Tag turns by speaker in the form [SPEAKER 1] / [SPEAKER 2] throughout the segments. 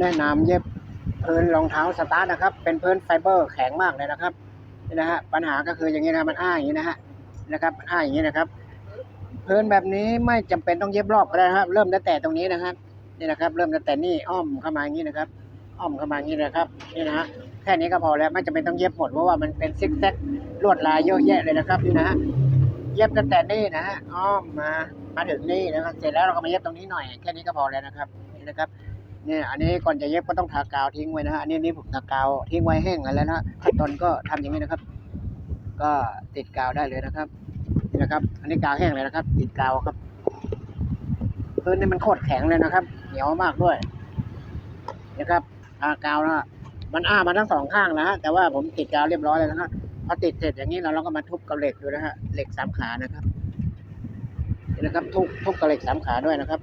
[SPEAKER 1] แนะนำเย็บพื้นรองเท้าสตาร์ทนะครับ เป็นพื้นไฟเบอร์แข็งมากเลยนะครับนี่นะฮะปัญหาก็คืออย่างนี้นะมันอ้าอย่างนี้นะฮะนะครับมันอ้าอย่างนี้นะครับพื้นแบบนี้ไม่จำเป็นต้องเย็บรอบก็ได้นะครับเริ่มตั้งแต่ตรงนี้นะครับนี่นะครับ เริ่มตั้งแต่นี่อ้อมเข้ามาอย่างนี้นะครับ อ้อมเข้ามาอย่างนี้นะครับนี่นะฮะแค่นี้ก็พอแล้วไม่จำเป็นต้องเย็บหมดเพราะว่ามันเป็นซิกแซกลวดลายเยอะแยะเลยนะครับนี่นะฮะเย็บตั้งแต่นี่นะฮะอ้อมมามาถึงนี่นะครับเสร็จแล้วเราก็มาเย็บตรงนี้หน่อยแค่นี้ก็พอแล้วนะครับนี่นะครับ เนี่ยอันนี้ก่อนจะเย็บก็ต้องทากาวทิ้งไว้นะฮะอันนี้นี่ผมทากาวทิ้งไว้แห้งแล้วนะขั้นตอนก็ทำอย่างนี้นะครับ ก็ติดกาวได้เลยนะครับนี่นะครับ อันนี้กาวแห้งเลยนะครับ ติดกาวครับพื้นนี่มันโคตรแข็งเลยนะครับ เหนียวมากด้วยนะครับทากาวนะฮะมันอ้ามาทั้งสองข้างนะฮะแต่ว่าผมติดกาวเรียบร้อยแล้วนะฮะพอติดเสร็จอย่างนี้เราเราก็มาทุบกับเหล็กดูนะฮะเหล็กสามขานะครับนี่นะครับทุบทุบกับเหล็กสามขาด้วยนะครับ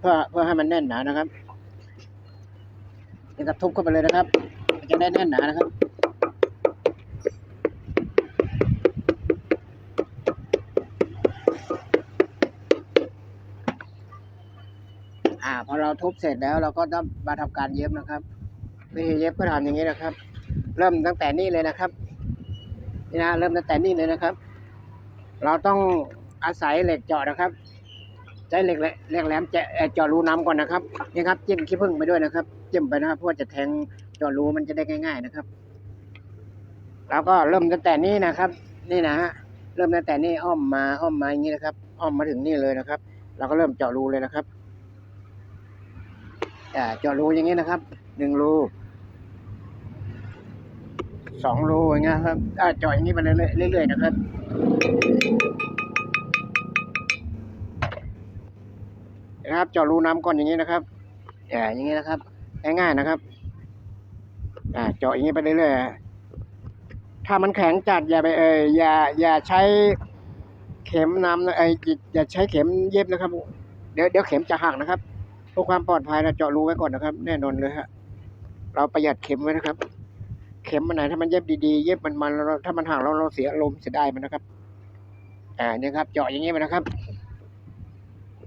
[SPEAKER 1] เพื่อเพื่อให้มันแน่นหนานะครับ นี่ครับทุบเข้าไปเลยนะครับจะได้แน่นหนานะครับอ่าพอเราทุบเสร็จแล้วเราก็ต้องมาทำการเย็บนะครับวิธีเย็บก็ทำอย่างนี้นะครับ เริ่มตั้งแต่นี่เลยนะครับนี่นะเริ่มตั้งแต่นี่เลยนะครับ เราต้องอาศัยเหล็กเจาะนะครับ ช้เหล็กแหลกแหลมจะเอ่อเจาะรูน้ำก่อนนะครับนี่ครับจิ้มขี้ผึ้งไปด้วยนะครับจิ้มไปนะครับเพื่อจะแทงเจาะรูมันจะได้ง่าย ๆนะครับแล้วก็เริ่มตั้งแต่นี่นะครับ นี่นะฮะเริ่มตั้งแต่นี่อ้อมมาอ้อมมาอย่างนี้นะครับ อ้อมมาถึงนี่เลยนะครับ เราก็เริ่มเจาะรูเลยนะครับเจาะรูอย่างนี้นะครับหนึ่งรูสองรูอย่างเงี้ยครับเจาะอย่างนี้ไปเรื่อยๆนะครับ นะครับ เจาะรูน้ำก่อนอย่างนี้นะครับอ่าอย่างนี้นะครับ ง่ายๆนะครับอ่าเจาะอย่างนี้ไปเรื่อยๆถ้ามันแข็งจัดอย่าไปเอออย่าอย่าใช้เข็มน้ำนะเออย่าใช้เข็มเย็บนะครับ เดี๋ยวเดี๋ยวเข็มจะหักนะครับเพื่อความปลอดภัยเราเจาะรูไว้ก่อนนะครับ แน่นอนเลยฮะเราประหยัดเข็มไว้นะครับ เข็มมันไหนถ้ามันเย็บดีๆ เย็บมันมันๆเราถ้ามันห่างเราเราเสียอารมเสียดายมันนะครับ อ่าเนี่ยครับ เจาะอย่างนี้ไปนะครับ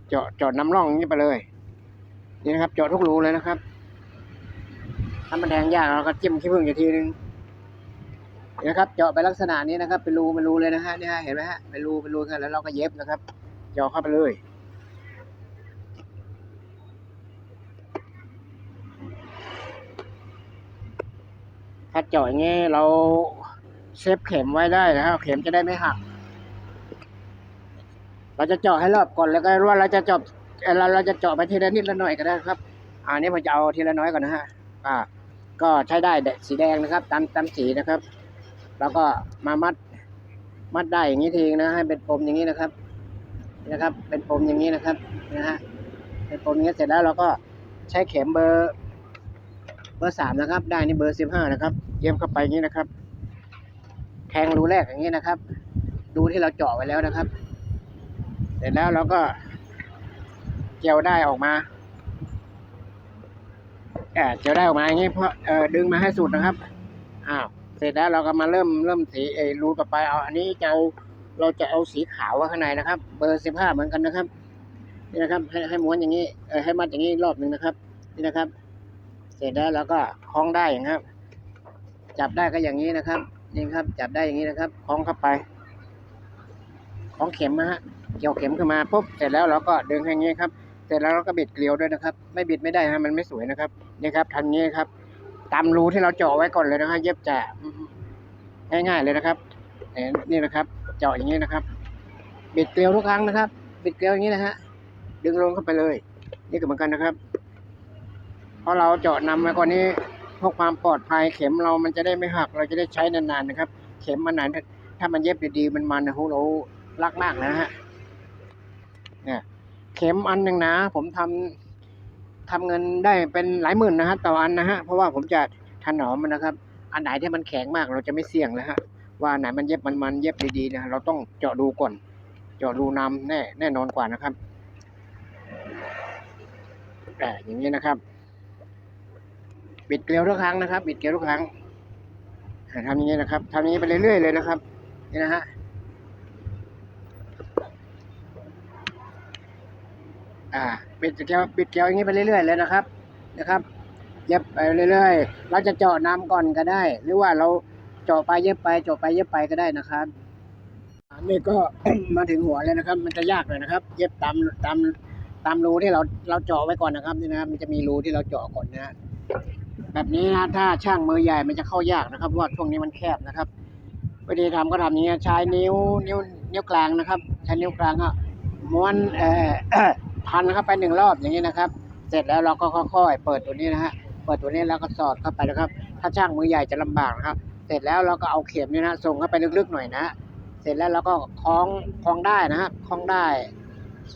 [SPEAKER 1] เจาะเจาะน้ำร่องอย่างนี้ไปเลย นี่นะครับ เจาะทุกรูเลยนะครับถ้ามันแทงยากเราก็จิ้มขี้ผึ้งอีกทีนึงนี่นะครับ เจาะไปลักษณะนี้นะครับ เป็นรูเป็นรูเลยนะฮะนี่ฮะเห็นไหมฮะเป็นรูเป็นรูกันแล้วเราก็เย็บนะครับ เจาะเข้าไปเลยถ้าเจาะอย่างนี้เราเซฟเข็มไว้ได้นะครับเข็มจะได้ไม่หัก เราจะเจาะให้รอบก่อนแล้วก็ว่าเราจะเจาะเราเราจะเจาะไปทีละนิดละหน่อยก็ได้ครับอันนี้ผมจะเอาทีละน้อยก่อนนะฮะอ่า ก็ใช้ได้สีแดงนะครับ ตามตามสีนะครับ แล้วก็มามัดมัดได้อย่างนี้ทีนะให้เป็นปมอย่างนี้นะครับ นะครับ เป็นปมอย่างนี้นะครับนะฮะเป็นปมอย่างนี้เสร็จแล้วเราก็ใช้เข็มเบอร์เบอร์สามนะครับ ได้นี่เบอร์สิบห้านะครับ เย็บเข้าไปอย่างนี้นะครับ แทงรูแรกอย่างนี้นะครับ ดูที่เราเจาะไว้แล้วนะครับ เสร็จแล้วเราก็เจียวได้ออกมาเออเจียวได้ออกมาอย่างนี้เพราะเออดึงมาให้สุดนะครับอ้าวเสร็จแล้วเราก็มาเริ่มเริ่มสีเอรูต่อไปเอาอันนี้จะเอาเราจะเอาสีขาวข้างในนะครับ เบอร์สิบห้าเหมือนกันนะครับนี่นะครับ ให้ให้ม้วนอย่างนี้เออให้มัดอย่างนี้รอบหนึ่งนะครับนี่นะครับ เสร็จแล้วเราก็คล้องได้อย่างครับ จับได้ก็อย่างนี้นะครับนี่ครับ จับได้อย่างนี้นะครับ คล้องเข้าไป คล้องเข็มนะฮะ เกี่ยวเข็มขึ้นมาปุ๊บเสร็จแล้วเราก็ดึงให้อย่างนี้ครับ เสร็จแล้วเราก็บิดเกลียวด้วยนะครับ ไม่บิดไม่ได้ฮะมันไม่สวยนะครับนี่ครับทำอย่างนี้ครับ ตามรูที่เราเจาะไว้ก่อนเลยนะฮะเย็บจะง่ายๆเลยนะครับเอ่อนี่นะครับ เจาะอย่างนี้นะครับ บิดเกลียวทุกครั้งนะครับ บิดเกลียวอย่างนี้นะฮะดึงลงเข้าไปเลย นี่ก็เหมือนกันนะครับเพราะเราเจาะนำไว้ก่อนนี้เพื่อความปลอดภัยเข็มเรามันจะได้ไม่หัก เราจะได้ใช้นานๆนะครับ เข็มมันไหนถ้ามันเย็บดีๆมันมันนะโหเรารักมากนะฮะ เนี่ยเข็มอันหนึ่งนะ ผมทำทำเงินได้เป็นหลายหมื่นนะฮะต่ออันนะฮะเพราะว่าผมจะถนอมมันนะครับ อันไหนที่มันแข็งมากเราจะไม่เสี่ยงแล้วฮะว่าไหนมันเย็บมันมันเย็บดีๆนะเราต้องเจาะดูก่อน เจาะดูนำแน่แน่นอนกว่านะครับแต่อย่างนี้นะครับ บิดเกลียวทุกครั้งนะครับ บิดเกลียวทุกครั้งทำอย่างนี้นะครับทำอย่างนี้ไปเรื่อยๆเลยนะครับนี่นะฮะ อ่าบิดเกลียวบิดเกลียวอย่างนี้ไปเรื่อยๆเลยนะครับนะครับ เย็บไปเรื่อยๆ เราจะเจาะน้ำก่อนก็ได้ หรือว่าเราเจาะไปเย็บไปเจาะไปเย็บไปก็ได้นะครับนนี้ก็มาถึงหัวเลยนะครับ มันจะยากเลยนะครับ เย็บตามตามตามรูที่เราเราเจาะไว้ก่อนนะครับนี่นะครับมันจะมีรูที่เราเจาะก่อนนะแบบนี้นะถ้าช่างมือใหญ่มันจะเข้ายากนะครับเพราะว่าช่วงนี้มันแคบนะครับวิธีทำก็ทำอย่างนี้ใช้นิ้วนิ้วนิ้วกลางนะครับ ใช้นิ้วกลางก็ม้วนเอ่อ พันเข้าไปหนึ่งรอบอย่างนี้นะครับ เสร็จแล้วเราก็ค่อยๆ เปิดตัวนี้นะฮะ เปิดตัวนี้แล้วก็สอดเข้าไปนะครับ ถ้าช่างมือใหญ่จะลำบากนะครับ เสร็จแล้วเราก็เอาเข็มนี่นะส่งเข้าไปลึกๆหน่อยนะ เสร็จแล้วเราก็คล้องคล้องได้นะฮะคล้องได้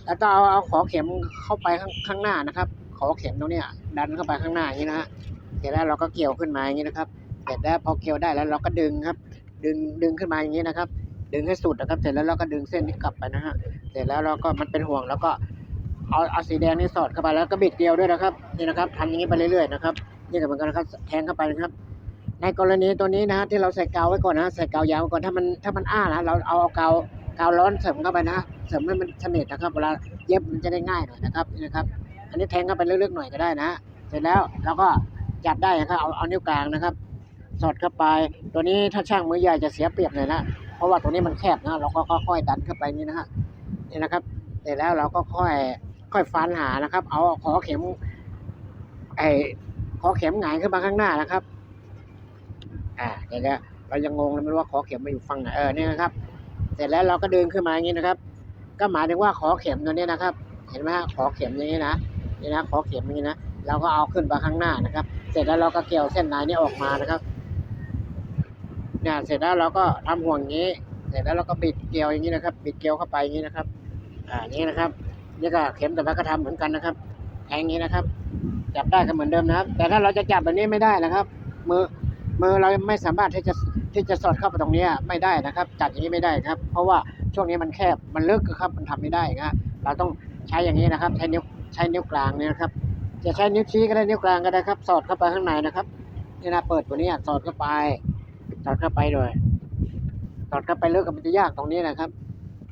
[SPEAKER 1] แล้วก็เอาเอาขอเข็มเข้าไปข้างข้างหน้านะครับ ขอเข็มตรงเนี้ยดันเข้าไปข้างหน้าอย่างนี้นะฮะ เสร็จแล้วเราก็เกี่ยวขึ้นมาอย่างนี้นะครับ เสร็จแล้วพอเกี่ยวได้แล้วเราก็ดึงครับ ดึงดึงขึ้นมาอย่างนี้นะครับดึงให้สุดนะครับ เสร็จแล้วเราก็ดึงเส้นนี้กลับไปนะฮะ เสร็จแล้วเราก็มันเป็นห่วงแล้วก็ เอาเอาสีแดงนี่สอดเข้าไปแล้วก็บิดเกลียวด้วยนะครับนี่นะครับทำอย่างนี้ไปเรื่อยๆนะครับนี่ก็เหมือนกันนะครับแทงเข้าไปนะครับ ในกรณีตัวนี้นะฮะที่เราใส่กาวไว้ก่อนนะใส่กาวยาวไว้ก่อนถ้ามันถ้ามันอ้านะเราเอาเอากาวกาวร้อนเสริมเข้าไปนะเสริมให้มันสนิทนะครับเวลาเย็บมันจะได้ง่ายหน่อยนะครับนี่นะครับ อันนี้แทงเข้าไปลึกๆหน่อยก็ได้นะเสร็จแล้วเราก็จับได้นะครับเอาเอานิ้วกลางนะครับ สอดเข้าไป ตัวนี้ถ้าช่างมือใหญ่จะเสียเปรียบหน่อยนะเพราะว่าตัวนี้มันแคบนะเราก็ค่อยๆดันเข้าไปนี่นะฮะนี่นะครับ เสร็จแล้วเราก็ค่อย ค่อยฟันหานะครับ เอาขอเข็ม ไอ้ขอเข็มหงายขึ้นมาข้างหน้านะครับ อ่าเดี๋ยวเรายังงงเลยไม่รู้ว่าขอเข็มมาอยู่ฝั่งไหนเออเนี่นะครับ เสร็จแล้วเราก็ดึงขึ้นมาอย่างนี้นะครับ ก็หมายถึงว่าขอเข็มตัวนี้นะครับ เห็นไหมฮะขอเข็มอย่างนี้นะนี่นะขอเข็มอย่างนี้นะเราก็เอาขึ้นมาข้างหน้านะครับ เสร็จแล้วเราก็เกี่ยวเส้นในนี้ออกมานะครับเนี่ยเสร็จแล้วเราก็ทำห่วงนี้ เสร็จแล้วเราก็บิดเกลียวอย่างนี้นะครับ บิดเกลียวเข้าไปอย่างนี้นะครับ อ่านี้นะครับ นี่ก็เข็มแต่ว่าก็ทำเหมือนกันนะครับแทงนี้นะครับ จับได้ก็เหมือนเดิมนะครับ แต่ถ้าเราจะจับแบบนี้ไม่ได้นะครับ มือมือเราไม่สามารถที่จะที่จะสอดเข้าไปตรงนี้ไม่ได้นะครับ จับอย่างนี้ไม่ได้ครับ เพราะว่าช่วงนี้มันแคบมันลึกครับมันทำไม่ได้ครับเราต้องใช้อย่างนี้นะครับ ใช้นิ้วใช้นิ้วกลางนี่นะครับ จะใช้นิ้วชี้ก็ได้นิ้วกลางก็ได้ครับ สอดเข้าไปข้างในนะครับนี่นะเปิดตัวนี้สอดเข้าไป สอดเข้าไปเลยสอดเข้าไปลึกก็มันจะยากตรงนี้นะครับ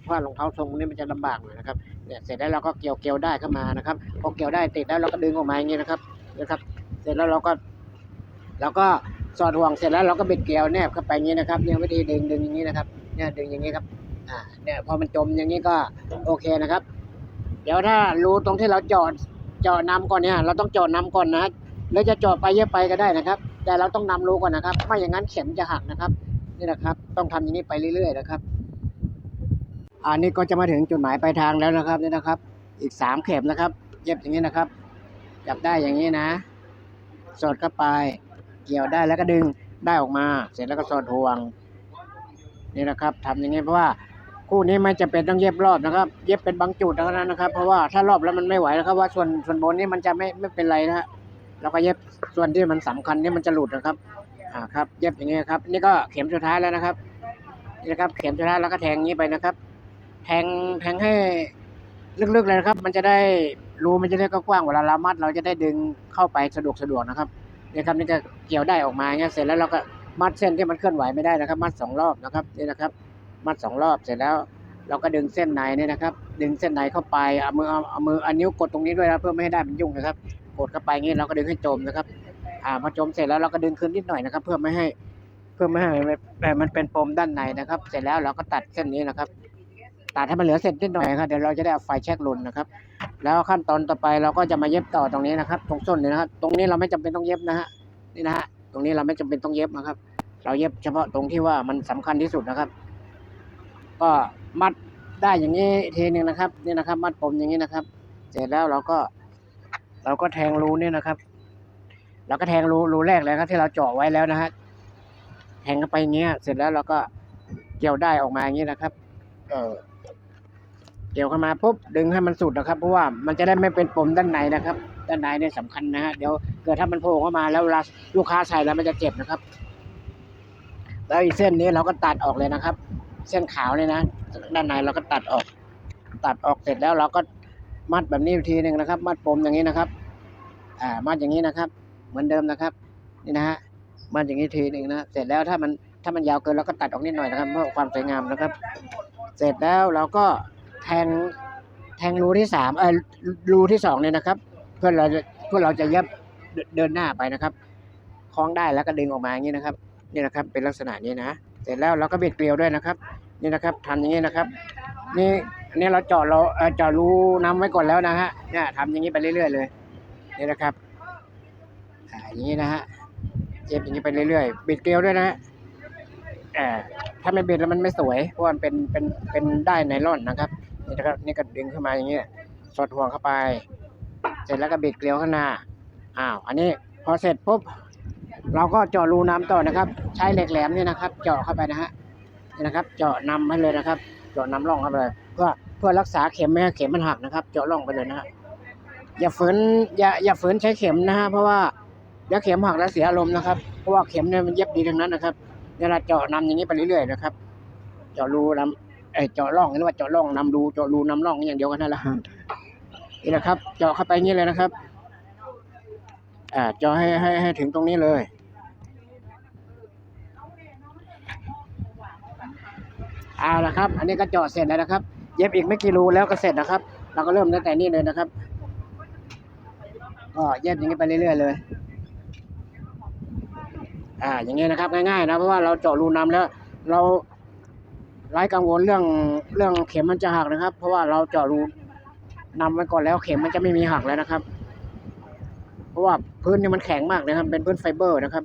[SPEAKER 1] เพราะรองเท้าทรงนี้มันจะลำบากหน่อยนะครับ เนี่ยเสร็จแล้วเราก็เกี่ยวเกี่ยวได้เข้ามานะครับพอเกี่ยวได้ติดแล้วเราก็ดึงออกมาอย่างนี้นะครับนะครับ เสร็จแล้วเราก็เราก็สอดห่วงเสร็จแล้วเราก็บิดเกลียวแนบเข้าไปอย่างนี้นะครับเนี่ยวิธีดึงดึงอย่างนี้นะครับ เนี่ยดึงอย่างนี้ครับอ่าเนี่ยพอมันจมอย่างนี้ก็โอเคนะครับ เดี๋ยวถ้ารูตรงที่เราจาะเจาะน้ำก่อนเนี่ยเราต้องจาะน้ำก่อนนะแล้วจะจาะไปเยอะไปก็ได้นะครับ แต่เราต้องนำรูก่อนนะครับ ไม่อย่างนั้นเข็มจะหักนะครับนี่นะครับ ต้องทำอย่างนี้ไปเรื่อยๆนะครับ อันนี้ก็จะมาถึงจุดหมายปลายทางแล้วนะครับนี่นะครับ อีกสามเข็มนะครับ เย็บอย่างนี้นะครับ จับได้อย่างนี้นะ สอดเข้าไป เกี่ยวได้แล้วก็ดึงได้ออกมา เสร็จแล้วก็สอดห่วง นี่นะครับทำอย่างนี้เพราะว่าคู่นี้ไม่จะเป็นต้องเย็บรอบนะครับ เย็บเป็นบางจุดเท่านั้นนะครับ เพราะว่าถ้ารอบแล้วมันไม่ไหวนะครับ ว่าส่วนส่วนบนนี้มันจะไม่ไม่เป็นไรนะฮะเราก็เย็บส่วนที่มันสำคัญนี่มันจะหลุดนะครับ อ่าครับ เย็บอย่างนี้ครับ นี่ก็เข็มสุดท้ายแล้วนะครับ นี่นะครับ เข็มสุดท้ายแล้วก็แทงอย่างนี้ไปนะครับ แทงแทงให้ลึกๆเลยนะครับ มันจะได้รูมันจะได้กว้างเวลาเรามัด เราจะได้ดึงเข้าไปสะดวกสะดวกนะครับนี่ครับนี่ก็เกี่ยวได้ออกมาเงี้ยเสร็จแล้วเราก็มัดเส้นที่มันเคลื่อนไหวไม่ได้นะครับ มัดสองรอบนะครับนี่นะครับ มัดสองรอบเสร็จแล้ว เราก็ดึงเส้นในเนี่ยนะครับ ดึงเส้นในเข้าไปเอามือเอาเอามือเอานิ้วกดตรงนี้ด้วยนะเพื่อไม่ให้ได้มันยุ่งนะครับ กดเข้าไปงี้เราก็ดึงให้จมนะครับ อ่าพอจมเสร็จแล้วเราก็ดึงขึ้นนิดหน่อยนะครับ เพื่อไม่ให้เพื่อไม่ให้แบบมันเป็นปมด้านในนะครับ เสร็จแล้วเราก็ตัดเส้นนี้นะครับ ตัดให้มันเหลือเศษนิดหน่อยครับเดี๋ยวเราจะได้เอาไฟแช็กลนนะครับ แล้วขั้นตอนต่อไปเราก็จะมาเย็บต่อตรงนี้นะครับ ตรงส้นนี้นะครับ ตรงนี้เราไม่จำเป็นต้องเย็บนะฮะนี่นะฮะตรงนี้เราไม่จำเป็นต้องเย็บนะครับ เราเย็บเฉพาะตรงที่ว่ามันสำคัญที่สุดนะครับ ก็มัดได้อย่างนี้ทีหนึ่งนะครับ นี่นะครับ มัดปมอย่างนี้นะครับ เสร็จแล้วเราก็ เราก็แทงรูนี่นะครับเราก็แทงรูรูแรกเลยครับที่เราเจาะไว้แล้วนะฮะแทงเข้าไปอย่างเงี้ย เสร็จแล้วเราก็เกี่ยวได้ออกมาอย่างนี้นะครับ เออเกี่ยวเข้ามาปุ๊บดึงให้มันสุดนะครับ เพราะว่ามันจะได้ไม่เป็นปมด้านในนะครับ ด้านในเนี่ยสำคัญนะฮะเดี๋ยวเกิดถ้ามันโผล่เข้ามาแล้วเวลาลูกค้าใส่แล้วมันจะเจ็บนะครับ แล้วอีกเส้นนี้เราก็ตัดออกเลยนะครับ เส้นขาวเนี่ยนะด้านในเราก็ตัดออก ตัดออกเสร็จแล้วเราก็มัดแบบนี้อีกทีหนึ่งนะครับ มัดปมอย่างนี้นะครับ อ่ามัดอย่างนี้นะครับ เหมือนเดิมนะครับ นี่นะฮะมัดอย่างนี้ทีหนึ่งนะเสร็จแล้วถ้ามันถ้ามันยาวเกินเราก็ตัดออกนิดหน่อยนะครับเพื่อความสวยงามนะครับ เสร็จแล้วเราก็แทงแทงรูที่สามเออรูที่สองเนี่ยนะครับ เพื่อเราจะเพื่อเราจะเย็บเดินหน้าไปนะครับคล้องได้แล้วก็ดึงออกมาอย่างนี้นะครับนี่นะครับ เป็นลักษณะนี้นะเสร็จแล้วเราก็บิดเกลียวด้วยนะครับ นี่นะครับทำอย่างนี้นะครับ นี่อันนี้เราเจาะเราเออเจาะรูน้ำไว้ก่อนแล้วนะฮะเนี่ยทำอย่างนี้ไปเรื่อยๆเลยนี่นะครับอย่างนี้นะฮะเย็บอย่างนี้ไปเรื่อยๆบิดเกลียวด้วยนะฮะ อ่าถ้าไม่บิดแล้วมันไม่สวยเพราะมันเป็นเป็นเป็นได้ไนล่อนนะครับนี่นะครับนี่ก็ดึงขึ้นมาอย่างนี้ยสอดห่วงเข้าไป เสร็จแล้วก็บิดเกลียวข้างหน้าอ้าวอันนี้พอเสร็จปุ๊บเราก็เจาะรูน้ำต่อนะครับ ใช้เหล็กแหลมนี่นะครับ เจาะเข้าไปนะฮะนี่นะครับ เจาะนำให้เลยนะครับ เจาะน้ำร่องเข้าไปเลยเพื่อเพื่อรักษาเข็มไม่ให้เข็มมันหักนะครับ เจาะร่องไปเลยนะฮะอย่าฝืนอย่าอย่าฝืนใช้เข็มนะฮะเพราะว่าเดี๋ยวเข็มหักแล้วเสียอารมณ์นะครับเพราะว่าเข็มเนี่ยมันเย็บดีทั้งนั้นนะครับ เนี่ยเราเจาะนำอย่างนี้ไปเรื่อยๆนะครับ เจาะรูนำเอยเจาะร่องหรือว่าเจาะร่องนำรูเจาะรูนำร่องนี่อย่างเดียวกันนั่นแหละนี่นะครับ เจาะเข้าไปอย่างนี้เลยนะครับ อ่าเจาะให้ให้ให้ถึงตรงนี้เลยเอาละครับ อันนี้ก็เจาะเสร็จแล้วนะครับ เย็บอีกไม่กี่รูแล้วก็เสร็จนะครับ เราก็เริ่มตั้งแต่นี่เลยนะครับก็เย็บอย่างนี้ไปเรื่อยๆเลย อ่าอย่างนี้ยนะครับง่ายๆนะเพราะว่าเราเจาะรูน้ำแล้ว เราไร้กังวลเรื่องเรื่องเข็มมันจะหักนะครับ เพราะว่าเราเจาะรูนำไว้ก่อนแล้วเข็มมันจะไม่มีหักแล้วนะครับ เพราะว่าพื้นนี่มันแข็งมากนะครับ เป็นพื้นไฟเบอร์นะครับ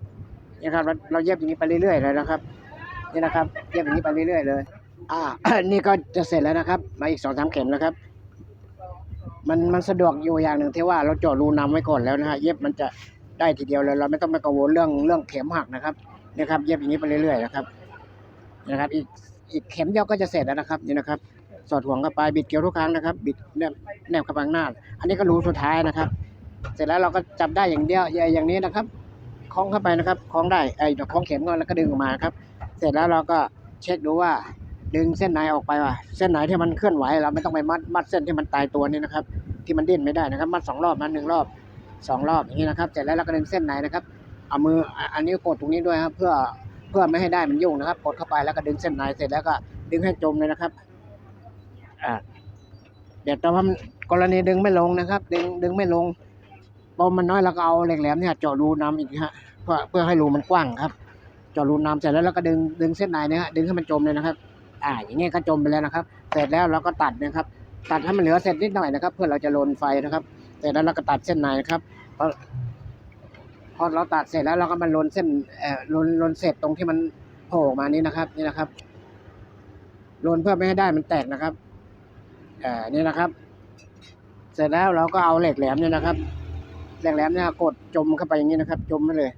[SPEAKER 1] นี่ครับเราเราเย็บอย่างนี้ไปเรื่อยๆเลยนะครับนี่นะครับเย็บอย่างนี้ไปเรื่อยๆเลย อ่า นี่ก็จะเสร็จแล้วนะครับ มาอีกสองสามเข็มนะครับ มันมันสะดวกอยู่อย่างหนึ่งที่ว่าเราเจาะรูนำไว้ก่อนแล้วนะฮะเย็บมันจะ ได้ทีเดียวเลยเราไม่ต้องไปกังวลเรื่องเรื่องเข็มหักนะครับนี่ครับ เย็บอย่างนี้ไปเรื่อยๆนะครับนะครับ อีกอีกเข็มเดียวก็จะเสร็จแล้วนะครับนี่นะครับ สอดห่วงเข้าไปบิดเกลียวทุกครั้งนะครับ บิดแนบแนบเข้าไปข้างหน้า อันนี้ก็รูสุดท้ายนะครับ เสร็จแล้วเราก็จับได้อย่างเดียวอย่างนี้นะครับคล้องเข้าไปนะครับคล้องได้ไอ้ดอกคล้องเข็มก่อนแล้วก็ดึงออกมาครับ เสร็จแล้วเราก็เช็คดูว่า ดึงเส้นไหนออกไปว่า เส้นไหนที่มันเคลื่อนไหวเราไม่ต้องไปมัดมัดเส้นที่มันตายตัวนี่นะครับ ที่มันดิ้นไม่ได้นะครับ มัดสองรอบนะหนึ่งรอบ สองรอบอย่างนี้นะครับเสร็จแล้วเราก็ดึงเส้นไนนะครับ เอามืออันนี้กดตรงนี้ด้วยครับเพื่อเพื่อไม่ให้ได้มันยุ่งนะครับ กดเข้าไปแล้วก็ดึงเส้นไนเสร็จแล้วก็ดึงให้จมเลยนะครับอ่าเดี๋ยวแต่ว่ามันกรณีดึงไม่ลงนะครับ ดึงดึงไม่ลงพอมันน้อยเราก็เอาเหล็กแหลมเนี่ยเจาะรูน้ำอีกฮะเพื่อเพื่อให้รูมันกว้างครับเจาะรูน้ำเสร็จแล้วเราก็ดึงดึงเส้นในเนี่ยฮะดึงให้มันจมเลยนะครับ อ่า อย่างนี้ก็จมไปแล้วนะครับ เสร็จแล้วเราก็ตัดนะครับ ตัดให้มันเหลือเสร็จนิดหน่อยนะครับ เพื่อเราจะโรนไฟนะครับ เสร็จแล้วเราก็ตัดเส้นในนะครับพอพอเราตัดเสร็จแล้วเราก็มาโรนเส้นเอ่อโรนโรนเสร็จตรงที่มันโผล่ออกมานี้นะครับ นี่นะครับโรนเพื่อไม่ให้ได้มันแตกนะครับเอ่อนี่นะครับ เสร็จแล้วเราก็เอาเหล็กแหลมเนี่ยนะครับเหล็กแหลมเนี่ยกดจมเข้าไปอย่างนี้นะครับ จมไปเลย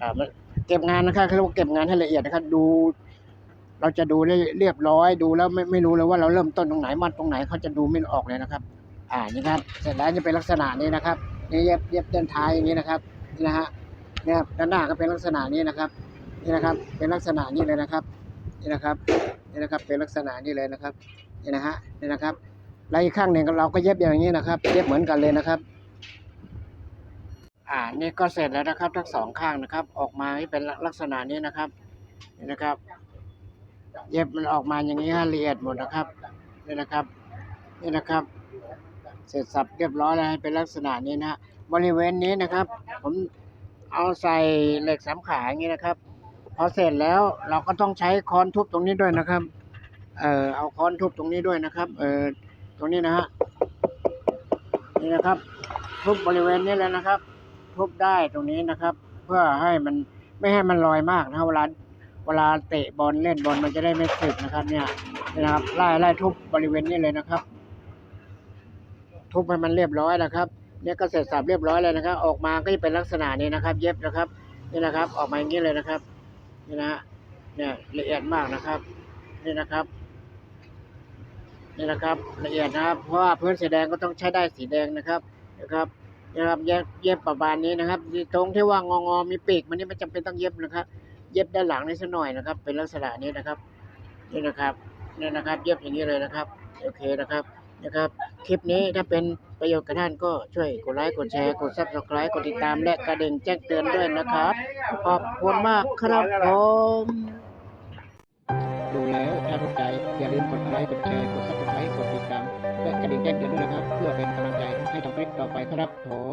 [SPEAKER 1] อ่ามันเก็บงานนะครับเขาเรียกว่าเก็บงานให้ละเอียดนะครับ ดู เราจะดูเรียบร้อยดูแล้วไม่ไม่รู้เลยว่าเราเริ่มต้นตรงไหนมัดตรงไหนเขาจะดูไม่ออกเลยนะครับ อ่านี่ครับ เสร็จแล้วจะเป็นลักษณะนี้นะครับนี่เย็บเย็บด้านท้ายอย่างนี้นะครับนี่นะฮะนี่ยด้านหน้าก็เป็นลักษณะนี้นะครับนี่นะครับ เป็นลักษณะนี้เลยนะครับนี่นะครับนี่นะครับเป็นลักษณะนี้เลยนะครับนี่นะฮะนี่นะครับแล้วอีกข้างหนึ่งเราก็เย็บอย่างนี้นะครับ เย็บเหมือนกันเลยนะครับ อ่านี่ก็เสร็จแล้วนะครับ ทั้งสองข้างนะครับ ออกมาให้เป็นลักษณะนี้นะครับนี่นะครับ เย็บมันออกมาอย่างนี้ฮะละเอียดหมดนะครับนี่นะครับนี่นะครับ เสร็จสับเรียบร้อยแล้วให้เป็นลักษณะนี้นะฮะบริเวณนี้นะครับ ผมเอาใส่เหล็กสามขาอย่างนี้นะครับพอเสร็จแล้วเราก็ต้องใช้ค้อนทุบตรงนี้ด้วยนะครับ เอ่อเอาค้อนทุบตรงนี้ด้วยนะครับ เอ่อตรงนี้นะฮะนี่นะครับ ทุบบริเวณนี้เลยนะครับ ทุบได้ตรงนี้นะครับ เพื่อให้มันไม่ให้มันลอยมากนะเวลาเวลาเตะบอลเล่นบอลมันจะได้ไม่สึกนะครับ เนี่ยนะครับไล่ไล่ทุบบริเวณนี้เลยนะครับ ทุบให้มันเรียบร้อยนะครับ เนี่ยก็เสร็จสับเรียบร้อยเลยนะครับ ออกมาก็จะเป็นลักษณะนี้นะครับ เย็บนะครับ นี่นะครับ ออกมาอย่างนี้เลยนะครับ นี่นะเนี่ยละเอียดมากนะครับ นี่นะครับนี่นะครับละเอียดนะครับ เพราะว่าพื้นสีแดงก็ต้องใช้ได้สีแดงนะครับนะครับนะครับเย็บเย็บประมาณนี้นะครับตรงที่ว่างองอมีปีกมันนี่ไม่จำเป็นต้องเย็บนะครับ เย็บด้านหลังนี่สักหน่อยนะครับ เป็นลักษณะนี้นะครับนี่นะครับนี่นะครับ เย็บอย่างนี้เลยนะครับโอเคนะครับ นะครับ คลิปนี้ถ้าเป็นประโยชน์กับท่านก็ช่วยกดไลค์ กดแชร์ กดซับสไครต์กดติดตามและกระดิ่งแจ้งเตือนด้วยนะครับ ขอบคุณมากครับผมดูแล้วถ้าถูกใจอย่าลืมกดไลค์ กดแชร์ กดซับสไครต์กดติดตามและกระดิ่งแจ้งเตือนด้วยนะครับ เพื่อเป็นกำลังใจให้ทำคลิปต่อไปครับผม